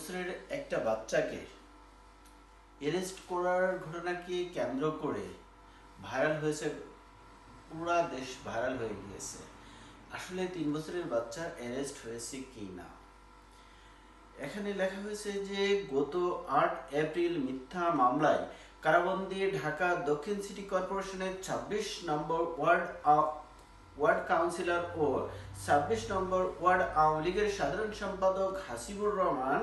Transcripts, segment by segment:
বছরের একটা বাচ্চাকে অ্যারেস্ট করার ঘটনাকে কেন্দ্র করে ভাইরাল হয়েছে, পুরা দেশ ভাইরাল হয়ে গিয়েছে। আসলে তিন বছরের বাচ্চা অ্যারেস্ট হয়েছে কি না? এখানে লেখা হয়েছে যে গত আট এপ্রিল মিথ্যা মামলায় কারাবন্দি ঢাকা দক্ষিণ সিটি কর্পোরেশনের ছাব্বিশ নম্বর ওয়ার্ড ওয়ার্ড কাউন্সিলর ও ছাব্বিশ নম্বর ওয়ার্ড আওয়ামী লীগের সাধারণ সম্পাদক হাসিবুর রহমান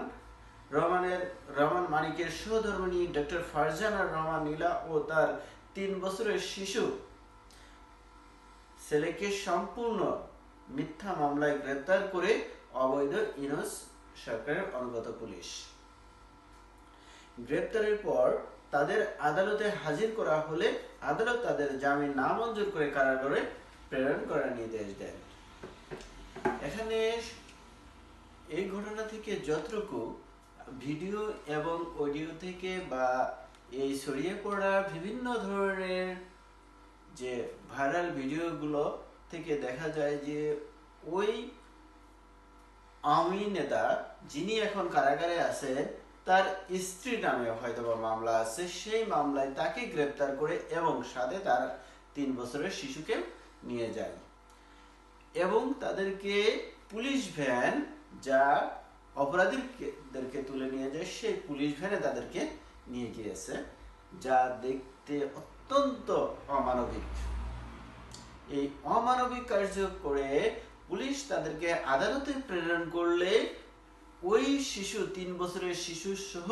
রহমানের, রহমান মানিকের সহধর্মিণী ডক্টর ফারজানা রহমান নীলা ও তার তিন বছরের শিশু ছেলেকে সম্পূর্ণ মিথ্যা মামলায় গ্রেপ্তার করে অবৈধ ইনোস সরকারের অনুগত পুলিশ। গ্রেপ্তারের পর তাদের আদালতে হাজির করা হলে আদালত তাদের জামিন নামঞ্জুর করে কারাগারে প্রেরণ করার নির্দেশ দেন। এখানে এই ঘটনা থেকে যতটুকু ভিডিও এবং অডিও থেকে বা এই ছড়িয়ে পড়া বিভিন্ন ধরনের যে ভাইরাল ভিডিওগুলো থেকে দেখা যায় যে ওই আওয়ামী নেতা, যিনি এখন কারাগারে আছেন, তার স্ত্রী নামে হয়তো বা মামলা আছে। সেই মামলায় তাকে গ্রেপ্তার করে এবং সাথে তার তিন বছরের শিশুকে নিয়ে যায়। এবং তাদেরকে পুলিশ ভ্যান, যা অপরাধীদেরকে তুলে নিয়ে যায়, সেই পুলিশ ভ্যানে তাদেরকে নিয়ে গিয়েছে, যা দেখতে অত্যন্ত অমানবিক। এই অমানবিক কার্য করে পুলিশ তাদেরকে আদালতে প্রেরণ করলে ওই শিশু, তিন বছরের শিশু সহ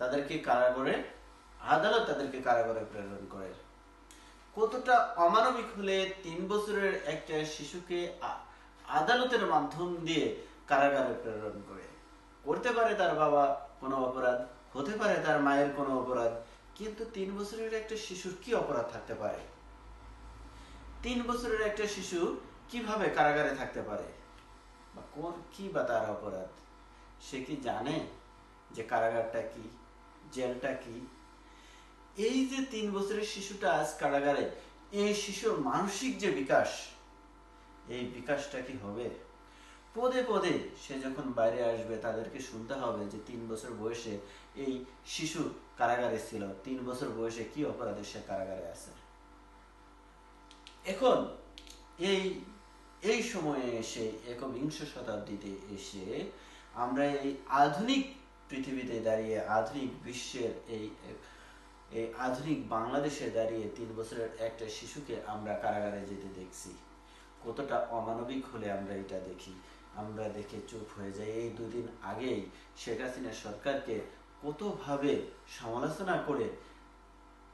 তাদেরকে কারাগারে, আদালত তাদেরকে কারাগারে প্রেরণ করে। কতটা অমানবিক হলে তিন বছরের একটা শিশুকে আদালতের মাধ্যম দিয়ে কারাগারে প্রেরণ করে। করতে পারে তার বাবা কোনো অপরাধ, হতে পারে তার মায়ের কোনো অপরাধ, কিন্তু তিন বছরের একটা শিশুর কি অপরাধ থাকতে পারে? তিন বছরের একটা শিশু কীভাবে কারাগারে থাকতে পারে? বা কোন, কি বা তার অপরাধ? সে কি জানে যে কারাগারটা কি, জেলটা কি? এই যে তিন বছরের শিশুটা আজ কারাগারে, এই শিশুর মানসিক যে বিকাশ, এই বিকাশটা কি হবে? পদে পদে সে যখন বাইরে আসবে, তাদেরকে শুনতে হবে যে তিন বছর বয়সে এই শিশু কারাগারে ছিল। তিন বছর বয়সে কি অপরাধে সে কারাগারে আছে? এখন এই এই সময়ে এসে একবিংশ শতাব্দীতে এসে আমরা এই আধুনিক পৃথিবীতে দাঁড়িয়ে, আধুনিক বিশ্বের এই এই আধুনিক বাংলাদেশে দাঁড়িয়ে তিন বছরের একটা শিশুকে আমরা কারাগারে যেতে দেখছি। কতটা অমানবিক হলে আমরা এটা দেখি। আমরা দেখে চুপ হয়ে যাই। এই দুদিন আগেই শেখ হাসিনা সরকারকে কতভাবে সমালোচনা করে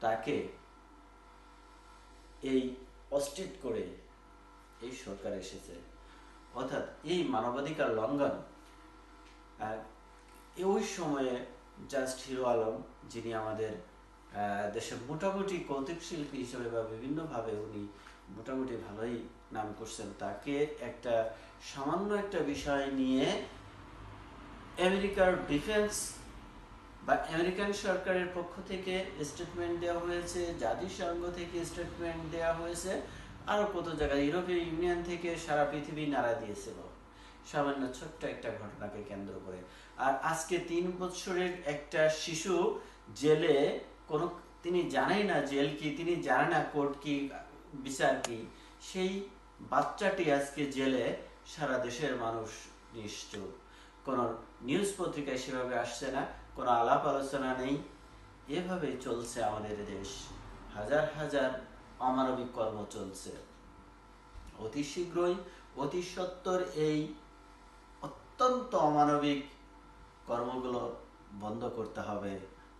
তাকে এই অস্ট্রিট করে এই সরকার এসেছে। অর্থাৎ এই মানবাধিকার লঙ্ঘন ওই সময়ে জাস্ট হিরো আলম যিনি আমাদের দেশের মোটামুটি কৌতুক শিল্পী হিসেবে বা বিভিন্নভাবে উনি মোটামুটি ভালোই নাম করছেন। তাকে একটা সামান্য একটা বিষয় নিয়ে আমেরিকার ডিফেন্স বা আমেরিকান সরকারের পক্ষ থেকে স্টেটমেন্ট দেওয়া হয়েছে, জাতিসংঘ থেকে স্টেটমেন্ট দেওয়া হয়েছে, আরও কত জায়গায় ইউরোপীয় ইউনিয়ন থেকে সারা পৃথিবী নাড়া দিয়েছিল। সামান্য ছোট্ট একটা ঘটনাকে কেন্দ্র করে। আর আজকে তিন বছরের একটা শিশু জেলে কোন, তিনি জানেই না জেল কি, তিনি জানে না কোর্ট কি বিচার কি সেই বাচ্চাটি আজকে জেলে সারা দেশের মানুষ নিশ্চুপ। কোনো নিউজ পত্রিকায় সেভাবে আসছে না, কোনো আলাপ আলোচনা নেই। এভাবে চলছে আমাদের দেশ। হাজার হাজার অমানবিক কর্ম চলছে। অতি শীঘ্রই, অতি সত্বর এই অত্যন্ত অমানবিক কর্মগুলো বন্ধ করতে হবে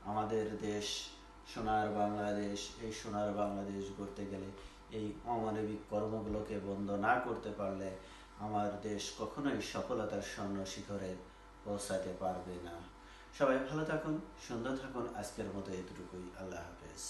আমাদের দেশ, সোনার বাংলাদেশ, এই সোনার বাংলাদেশ গড়তে গেলে। এই অমানবিক কর্মগুলোকে বন্ধ না করতে পারলে আমার দেশ কখনোই সফলতার স্বর্ণ শিখরে পৌঁছাতে পারবে না। সবাই ভালো থাকুন, সুন্দর থাকুন। আজকের মতো এতটুকুই আল্লাহ হাফেজ।